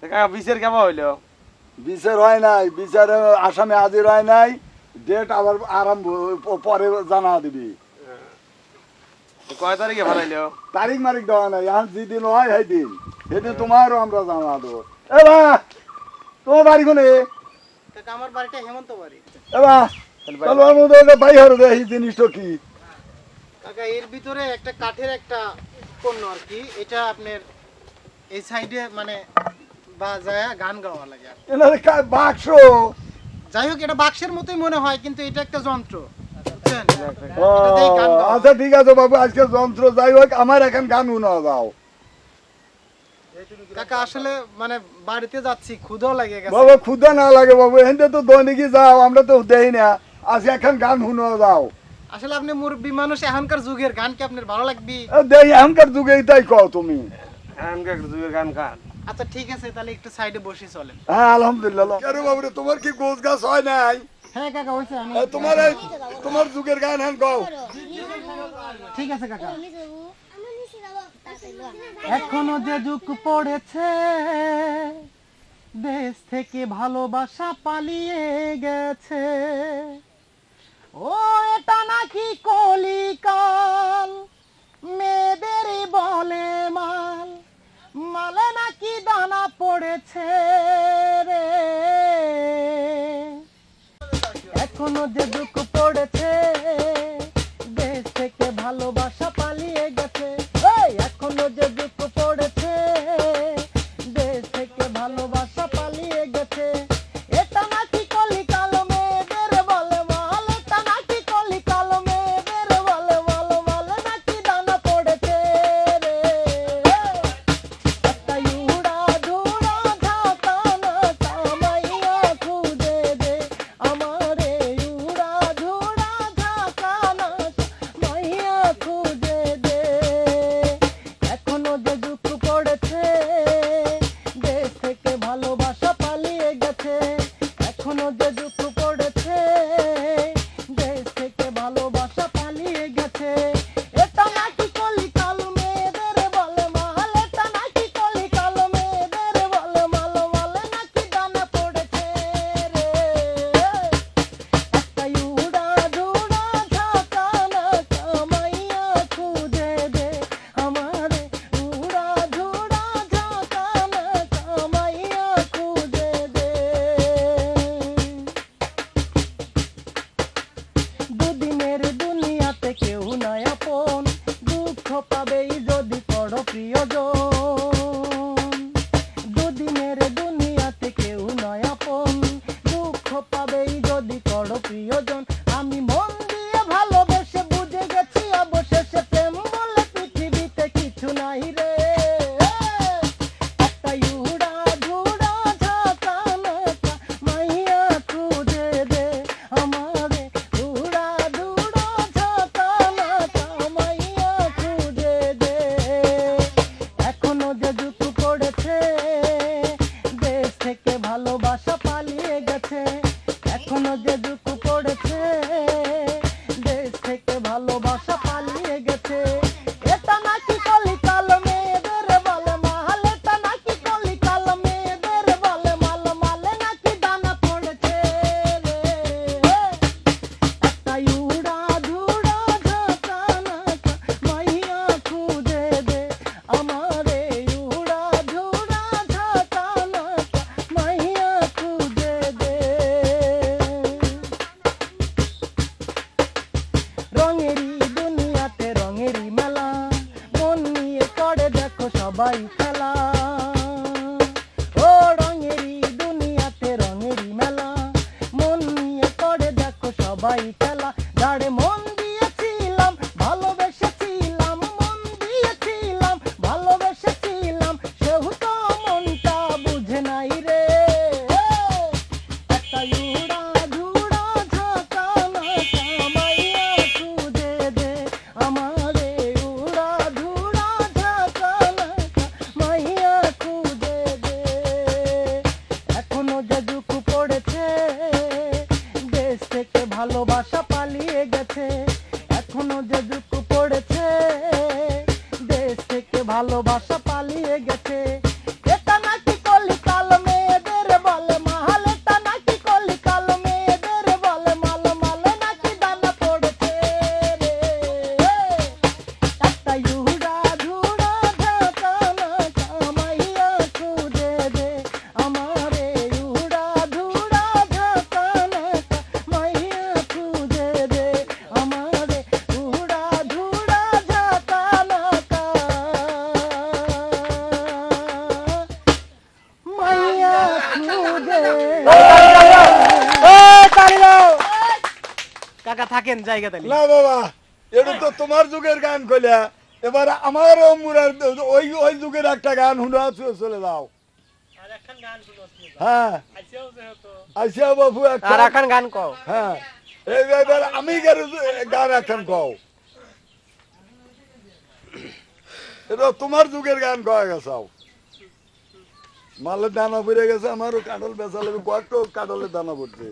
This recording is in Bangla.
কাকা বিচার কেমন হইল? বিচার হয় নাই বিচার আসামে হাজির হয় নাই ডেট আবার আরম্ভ পরে জানা দিবি। কয় তারিখে ভালাইলো তারিখ মারিক দেওয়া নাই এখন যেদিন হয় সেই দিন। সেদিন তোমারও আমরা জানা দেবো। এ বা তোমার বাড়ি কোনে? আমার বাড়িটা হেমন্ত বাড়ি। এ বা চলো আমি ওদের হরে দে এই জিনিসটা কি? কাকা এর ভিতরে একটা কাঠের একটা পণ্য আর কি এটা আপনার এই সাইডে মানে বাজায় গান গাওয়া লাগে এনারে কা- বাক্স। যাই হোক এটা বাক্সের মতোই মনে হয় কিন্তু এটা একটা যন্ত্র। গান। আচ্ছা ঠিক আছে বাবু আজকে যন্ত্র যাই হোক আমার এখন গান উনা যাও কাকা আসলে মানে বাড়িতে যাচ্ছি ক্ষুধাও লাগে গেছে। বাবু ক্ষুদা না লাগে বাবু এখানে তো দৈনিকই যাও আমরা তো দেই না। আজকে এখন গান শুনো যাও আসলে আপনি মুরব্বী মানুষ এখনকার যুগের গান কি আপনার ভালো লাগবে? দেই এখনকার যুগে তাই কও তুমি। একটা যুগের গান খান আচ্ছা ঠিক আছে তাহলে একটু সাইডে বসে চলেন। হ্যাঁ আলহামদুলিল্লাহ কেন বাবু তোমার কি গোছ গাছ হয় নাই? হ্যাঁ কাকা হয়েছে আমি তোমার তোমার যুগের গান হ্যাঁ গাও ঠিক আছে কাকা। এখনও যে যুগ পড়েছে দেশ থেকে ভালোবাসা পালিয়ে গেছে। ও এটা নাকি কলিকাল দানা রে। এখনও যে দুঃখ পড়েছে এখনও দুঃখ পাবেই যদি করো প্রিয়জন। দেখো সবাই খেলা। ও রঙেরই দুনিয়াতে রঙেরই মেলা। মন নিয়ে করে দেখো সবাই খেলা। ভালোবাসা পালিয়ে গেছে এখনও যে দুঃখ পড়েছে। দেশ থেকে ভালোবাসা পালিয়ে গেছে কাকা থাকেন জায়গা তালি না বাবা এটা তো তোমার যুগের গান কইলা। এবার আমার মুরার ওই ওই যুগের একটা গান চলে যাও। হ্যাঁ। আইসা বাবু একটা। গান কও। হ্যাঁ। আমি গান এখন কও। এটা তোমার যুগের গান কয়ে গেছাও। মালের দানা পড়ে গেছে আমারও কাঁঠাল বেচা লাগবে কয়েকটা কাঁঠালের দানা পড়ছে